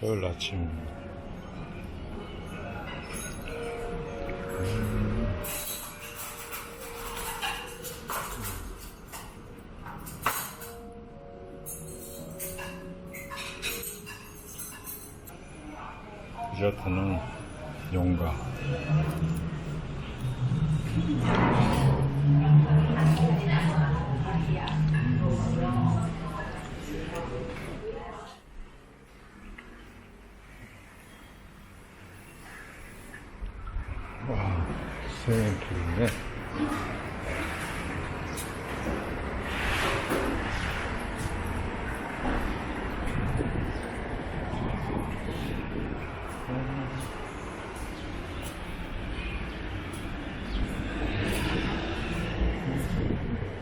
토요일 아침. 디저트는 용가. 와, 스위밍풀이네.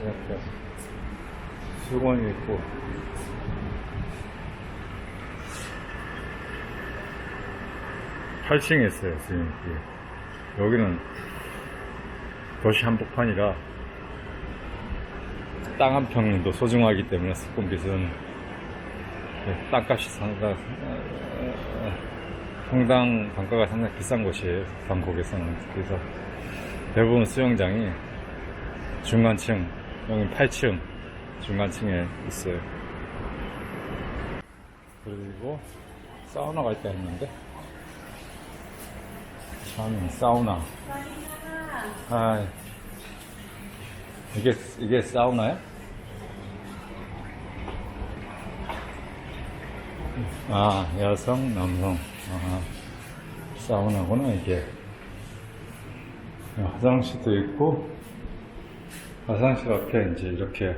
이렇게 수건이 있고. 8층에 있어요 스위밍풀 여기는 도시 한복판이라 땅 한 평도 소중하기 때문에 스콘빗은 땅값이 상당 어, 평당 단가가 상당히 비싼 곳이에요 방콕에서는. 그래서 대부분 수영장이 중간층 여기 8층 중간층에 있어요. 그리고 사우나가 있다 했는데 참 사우나. 아 이게 이게 사우나야? 아 여성 남성. 아, 사우나구나 이게. 화장실도 있고 화장실 앞에 이제 이렇게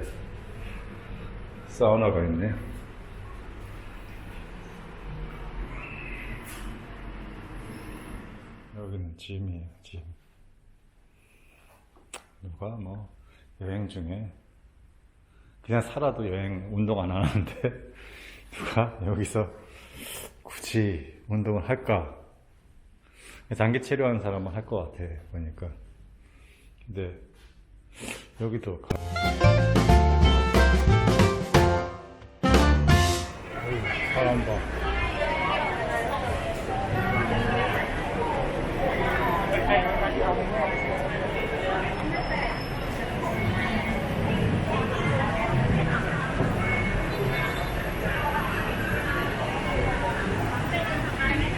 사우나가 있네요. 여기는 짐이에요, 짐. 누가 뭐 여행 중에 그냥 살아도 여행 운동 안 하는데 누가 여기서 굳이 운동을 할까? 장기 체류하는 사람은 할 것 같아 보니까. 근데 여기도 가. 어이, 사람 봐.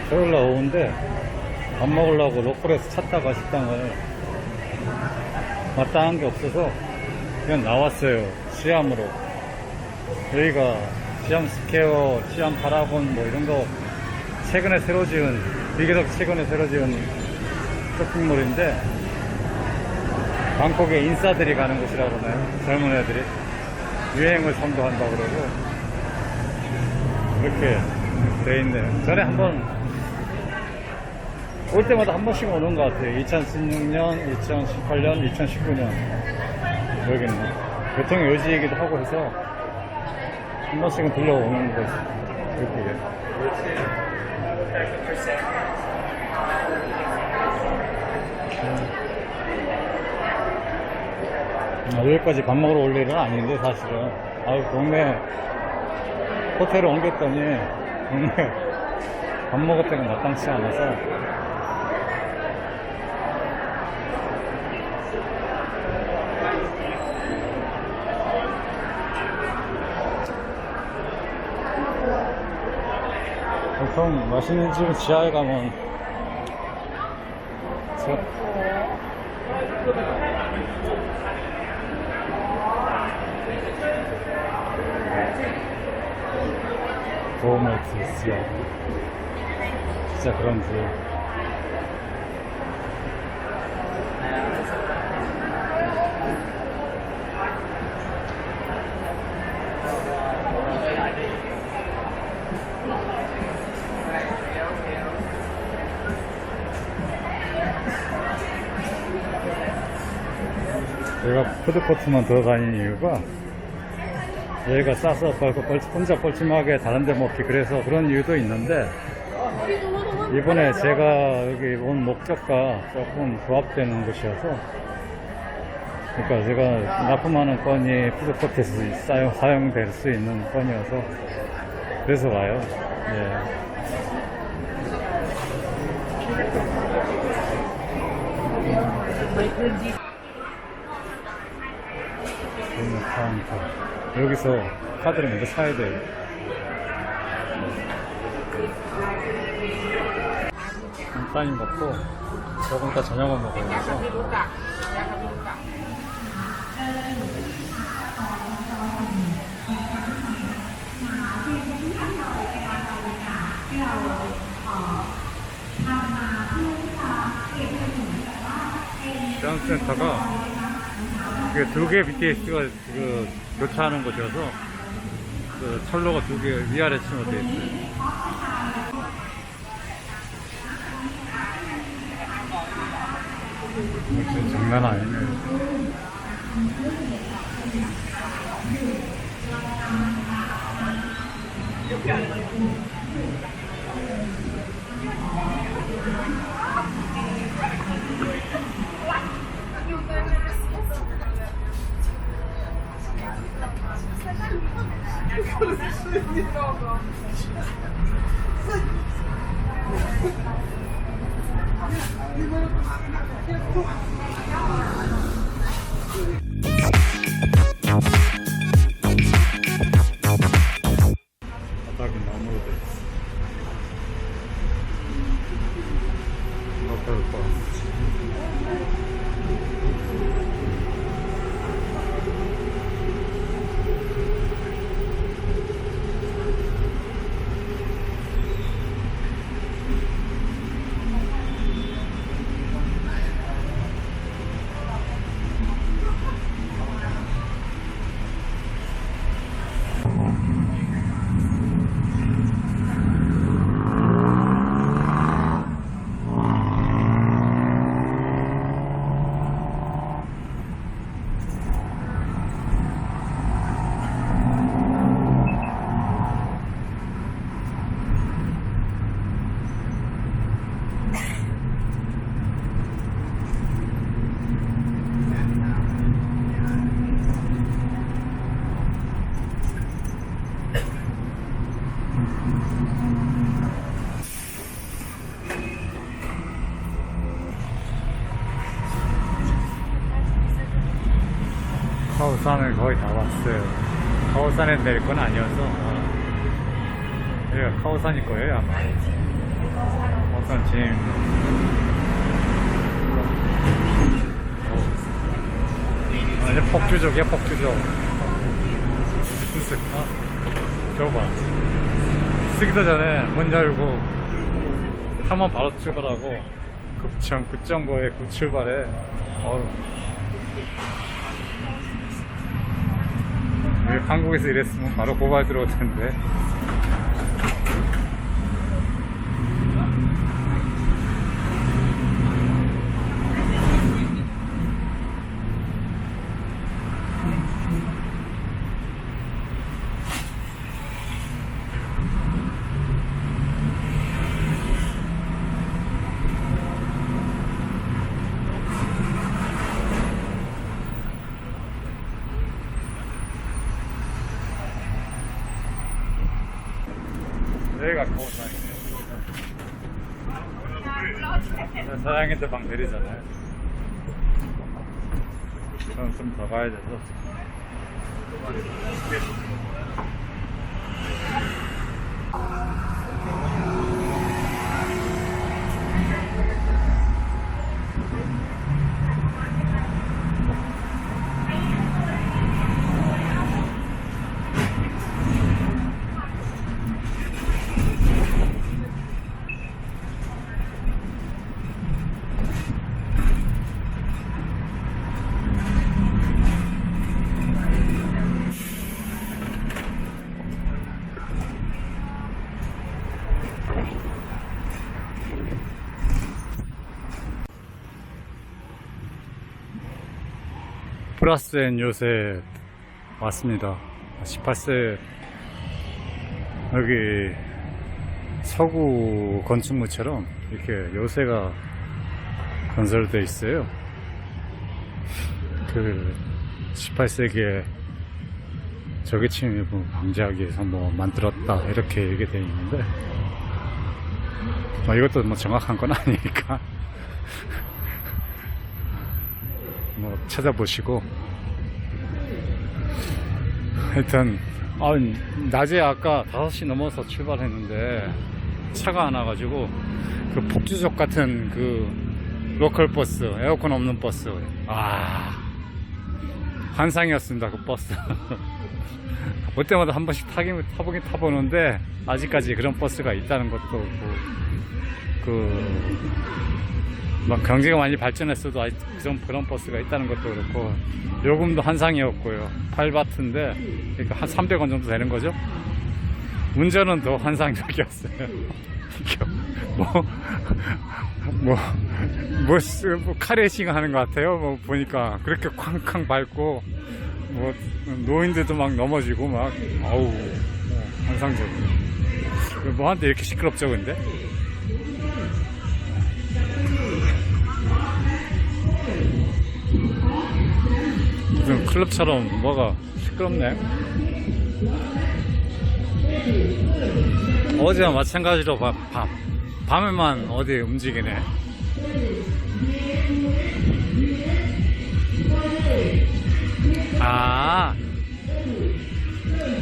토요일 날 오후인데 밥 먹으려고 로컬에서 찾다가 식당을 마땅한 게 없어서 그냥 나왔어요 시암으로 여기가 시암 스퀘어, 시암 파라곤 뭐 이런 거 최근에 새로 지은 비교적 최근에 새로 지은 쇼핑몰인데 방콕에 인싸들이 가는 곳이라고 그러나요? 젊은 애들이 유행을 선도한다 그러고 이렇게 돼 있네요 전에 한번 올 때마다 한 번씩 오는 것 같아요. 2016년, 2018년, 2019년. 여기는. 교통 요지이기도 하고 해서 한 번씩은 들려오는 곳. 이렇게. 아, 여기까지 밥 먹으러 올 일은 아닌데, 사실은. 아, 동네 호텔을 옮겼더니, 동네 밥 먹을 때가 마땅치 않아서 보통 맛있는 집은 지하에 가면. 저- 도우모트 지하 진짜 그런 집 제가 푸드코트만 들어다니는 이유가 여기가 싸서 벌- 벌- 혼자 뻘쭘하게 다른 데 먹기 그래서 그런 이유도 있는데 이번에 제가 여기 온 목적과 조금 부합되는 곳이어서 그러니까 제가 납품하는 건이 푸드코트에서 사용, 사용될 수 있는 건이어서 그래서 와요 예. 음, 카운터. 여기서 카드를 먼저 사야 돼요. 간단히 먹고 조금 이따 저녁을 먹어야죠. 대한센터가 이게 두 개 BTS가 그 교차하는 곳이어서 그 철로가 두 개 위아래 층으로 되어 있어요. 진짜 장난 아니네. 바닥이 카오산을 거의 다 왔어요. 카오산에 내릴 건 아니어서 아, 여기가 카오산일 거예요 아마. 카오산 짐. 아, 이제 폭주족이야 폭주족. 무슨 쓱? 아, 저거 봐. 쓰기도 전에 문 열고 타면 바로 출발하고 급정 급정거에 급출발해. 어우. 왜 한국에서 이랬으면 바로 고발 들어올 텐데. 여기가 고산이네. 사장님한테 방 내리잖아요. 저는 좀 더 가야 돼서. 플러스 앤 요새 왔습니다. 18세 여기 서구 건축물처럼 이렇게 요새가 건설되어 있어요. 그 18세기에 저기침 일부 방지하기 위해서 뭐 만들었다 이렇게 얘기되어 있는데 뭐 이것도 뭐 정확한 건 아니니까 뭐 찾아보시고. 하여튼 아, 낮에 아까 5시 넘어서 출발했는데 차가 안 와가지고 그 폭주족 같은 그 로컬 버스 에어컨 없는 버스. 아 환상이었습니다 그 버스. 볼 때마다 한 번씩 타긴 타보긴 타보는데 아직까지 그런 버스가 있다는 것도 그 막 경제가 많이 발전했어도 아직 그런 버스가 있다는 것도 그렇고 요금도 환상이었고요 8바트인데 그러니까 한 300원 정도 되는 거죠 운전은 더 환상적이었어요 뭐, 뭐, 뭐, 쓰- 뭐 카레이싱 하는 것 같아요. 뭐, 보니까. 그렇게 쾅쾅 밟고, 뭐, 노인들도 막 넘어지고, 막, 아우, 뭐, 환상적이에요. 뭐한테 이렇게 시끄럽죠, 근데? 무슨 클럽처럼 뭐가 시끄럽네. 어제와 마찬가지로 밤, 밤, 밤에만 어디 움직이네. 아,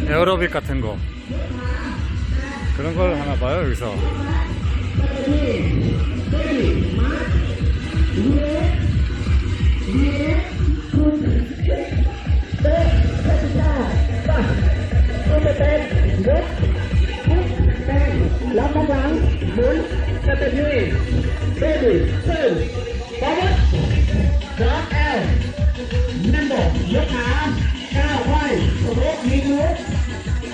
에어로빅 같은 거. 그런 걸 하나 봐요, 여기서. tên là chúng ta và tôi tên rất thích tên là mong lắm muốn là tên gì baby tên có mất đó eo năm bộ lớp á cao quay số bốt nghi nước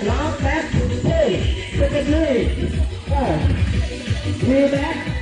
đó tép tên là tên gì ờ Way back,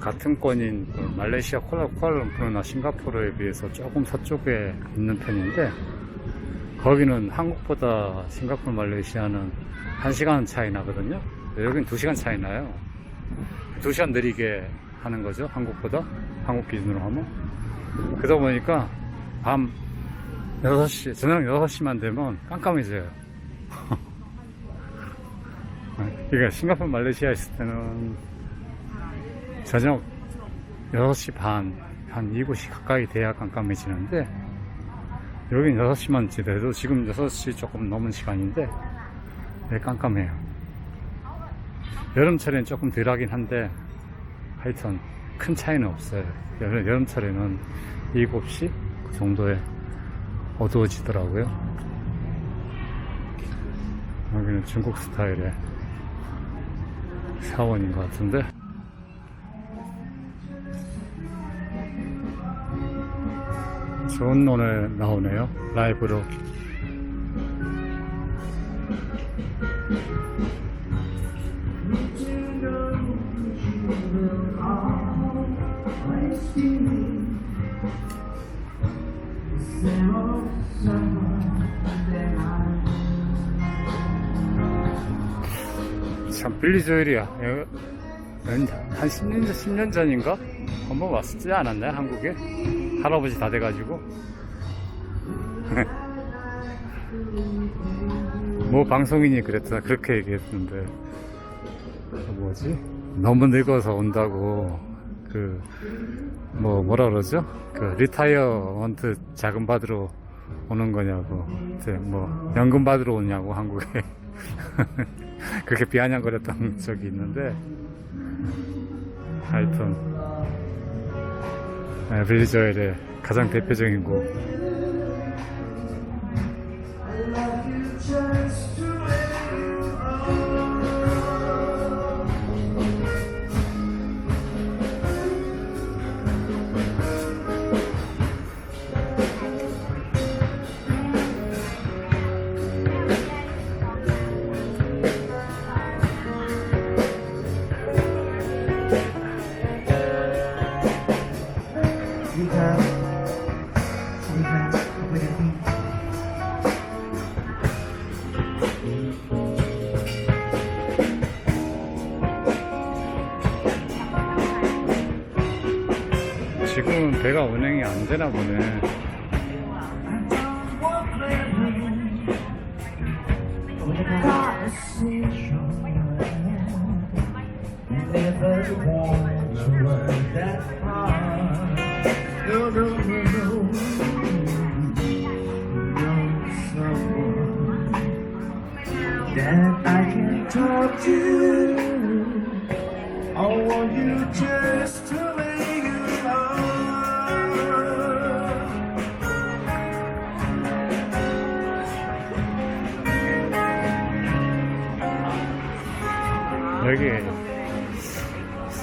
같은 권인 그 말레이시아 쿠알라룸푸르나 싱가포르에 비해서 조금 서쪽에 있는 편인데 거기는 한국보다 싱가포르 말레이시아는 1시간 차이 나거든요. 여기는 2시간 차이 나요. 2시간 느리게 하는 거죠. 한국보다. 한국 기준으로 하면. 그러다 보니까 밤 6시, 저녁 6시만 되면 깜깜해져요. 그러니까 싱가포르 말레이시아 있을 때는 저녁 6시 반, 한 7시 가까이 돼야 깜깜해지는데 여긴 6시만 지돼도 지금 6시 조금 넘은 시간인데 네, 깜깜해요. 여름철엔 조금 덜 하긴 한데 하여튼 큰 차이는 없어요. 여름, 여름철에는 7시 그 정도에 어두워지더라고요. 여기는 중국 스타일의 사원인 것 같은데 좋은 노래 나오네요. 라이브로. 참 빌리 조엘이야. 여- 연- 한 10년, 10년 전인가? 한번 왔지 않았나요? 한국에? 할아버지 다 돼가지고. 뭐 방송인이 그랬다. 그렇게 얘기했는데. 그 뭐지? 너무 늙어서 온다고. 그, 뭐, 뭐라 그러죠? 그, 리타이어먼트 자금 받으러 오는 거냐고. 뭐, 연금 받으러 오냐고, 한국에. 그렇게 비아냥거렸던 적이 있는데 하여튼 네, 빌리 조엘의 가장 대표적인 곡 운행이 안 되나 보네. That I can talk to.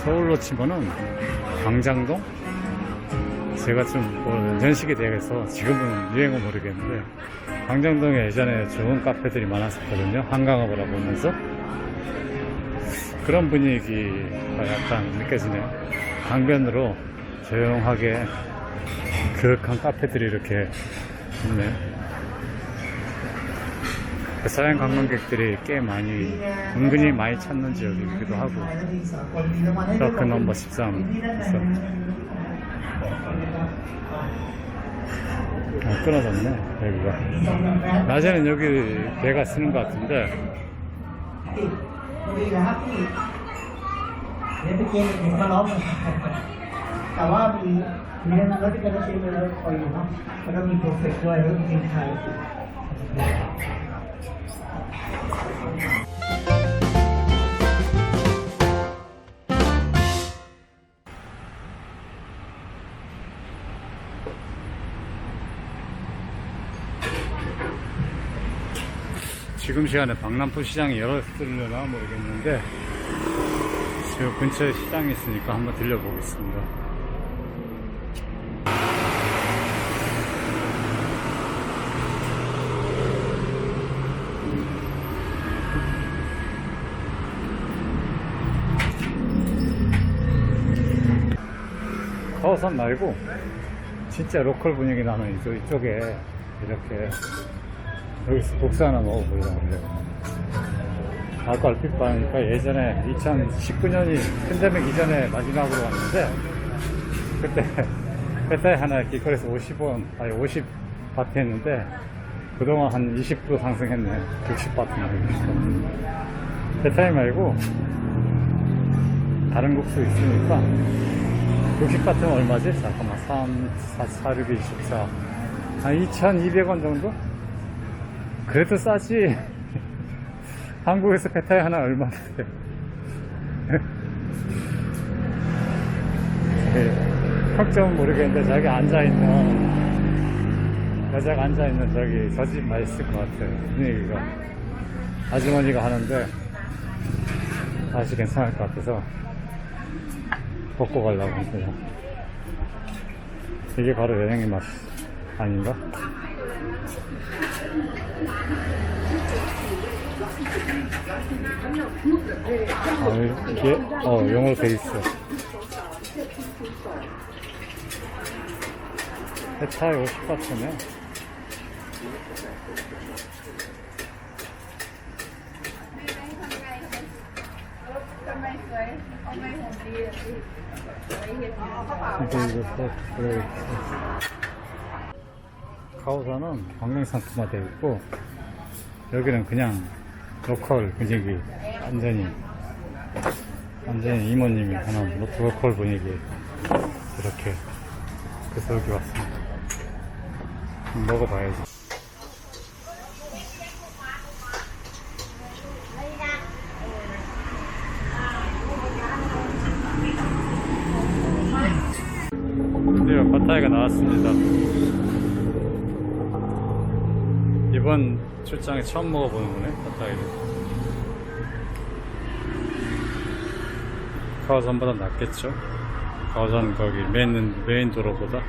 서울로 치면은 광장동? 제가 좀뭐 연식이 되어서 지금은 유행은 모르겠는데 광장동에 예전에 좋은 카페들이 많았었거든요. 한강업을 하고 오면서 그런 분위기가 약간 느껴지네요. 강변으로 조용하게 그윽한 카페들이 이렇게 있네요. 그 서양 관광객들이 꽤 많이 은근히 많이 찾는 지역이기도 하고. 트러크 넘버 13에서. 아, 끊어졌네 여기가. 낮에는 여기 배가 쓰는 것 같은데 지금 시간에 박람포 시장이 열었으려나 모르겠는데 지금 근처에 시장이 있으니까 한번 들려보겠습니다. 카오산 말고 진짜 로컬 분위기 나는 이쪽, 이쪽에 이렇게 여기서 복수 하나 먹어보려고 그래요. 아까 얼핏 봐니까 예전에 2019년이 팬데믹 이전에 마지막으로 왔는데 그때 회사에 하나 길거리에서 50원 아니 50 바트 했는데 그동안 한 20% 상승했네 60 바트 말고 회사에 말고 다른 국수 있으니까 60 바트면 얼마지? 잠깐만 3, 4, 4, 6, 24 한 2,200원 정도? 그래도 싸지. 한국에서 배타이 하나 얼마인데. 확정은 모르겠는데 저기 앉아있는, 여자가 앉아있는 저기 저 집 맛있을 것 같아요. 분위기가. 아주머니가 하는데, 다시 괜찮을 것 같아서, 먹고 가려고 합니다. 이게 바로 여행의 맛 아닌가? 아, 이게, 어, 영어로 돼 있어. 해차에 50바트네. 이거, 이거, 그래. 카오사는 관광상품화 되어 있고, 여기는 그냥 로컬 분위기, 완전히, 완전히 이모님이 하는 로- 로컬 분위기, 이렇게. 그래서 여기 왔습니다. 먹어봐야지. 드디어 바타이가 나왔습니다. 이번 출장에 처음 먹어보는 거네, 바타이를. 가오산보다 낫겠죠? 가오산 거기 메인, 메인 도로보다.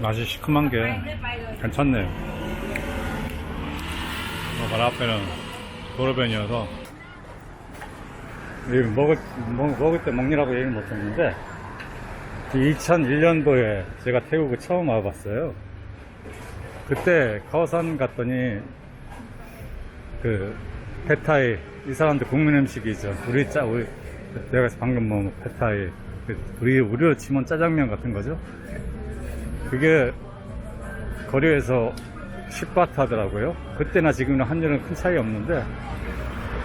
맛이 시큼한 게 괜찮네요. 어, 바로 앞에는 도로변이어서 먹을, 먹, 먹을 때 먹느라고 얘기 못 했는데 2001년도에 제가 태국을 처음 와봤어요. 그때 카오산 갔더니 그 페타이 이 사람들 국민 음식이죠. 우리 짜 우리 내가 방금 먹은 페타이 그 우리 우리로 치면 짜장면 같은 거죠. 그게 거리에서 10바트 하더라고요. 그때나 지금이나 환율은 큰 차이 없는데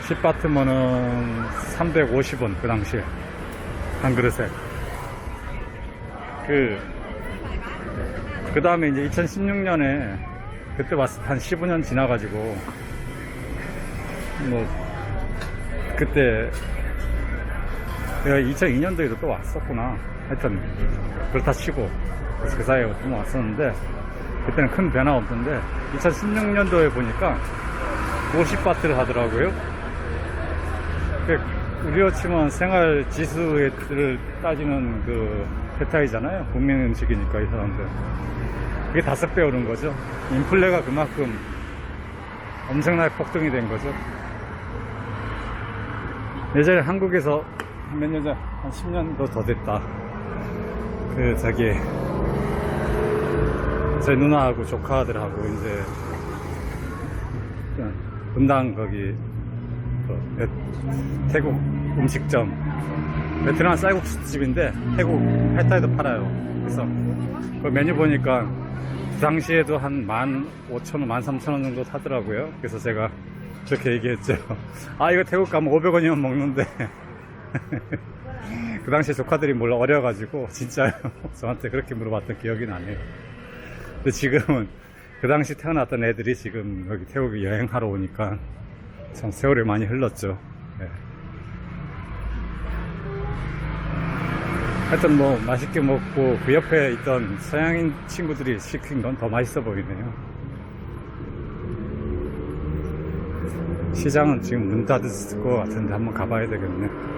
10바트면은 350원 그 당시에 한 그릇에 그, 그 다음에 이제 2016년에 그때 왔을 때 한 15년 지나가지고 뭐 그때 내가 2002년도에도 또 왔었구나 하여튼 그렇다 치고 그래서 그 사이에 좀 왔었는데 그때는 큰 변화 없던데 2016년도에 보니까 50바트를 하더라고요. 그 우리로 치면 생활 지수를 따지는 그 세타이잖아요. 국민 음식이니까 이 사람들 그게 다섯 배 오른 거죠 인플레가 그만큼 엄청나게 폭등이 된 거죠 예전에 한국에서 몇 년 전, 한 10년도 더 됐다. 그, 저기, 제 누나하고 조카들하고 이제, 그냥 분당 거기, 그 배- 태국 음식점, 베트남 쌀국수 집인데, 태국 해타에도 팔아요. 그래서 그 메뉴 보니까, 그 당시에도 한 15,000원, 13,000원 정도 하더라고요. 그래서 제가 그렇게 얘기했죠. 아, 이거 태국 가면 500원이면 먹는데. 그 당시에 조카들이 몰라 어려가지고, 진짜요. 저한테 그렇게 물어봤던 기억이 나네요. 근데 지금은 그 당시 태어났던 애들이 지금 여기 태국에 여행하러 오니까 참 세월이 많이 흘렀죠. 예. 하여튼 뭐 맛있게 먹고 그 옆에 있던 서양인 친구들이 시킨 건 더 맛있어 보이네요. 시장은 지금 문 닫았을 것 같은데 한번 가봐야 되겠네.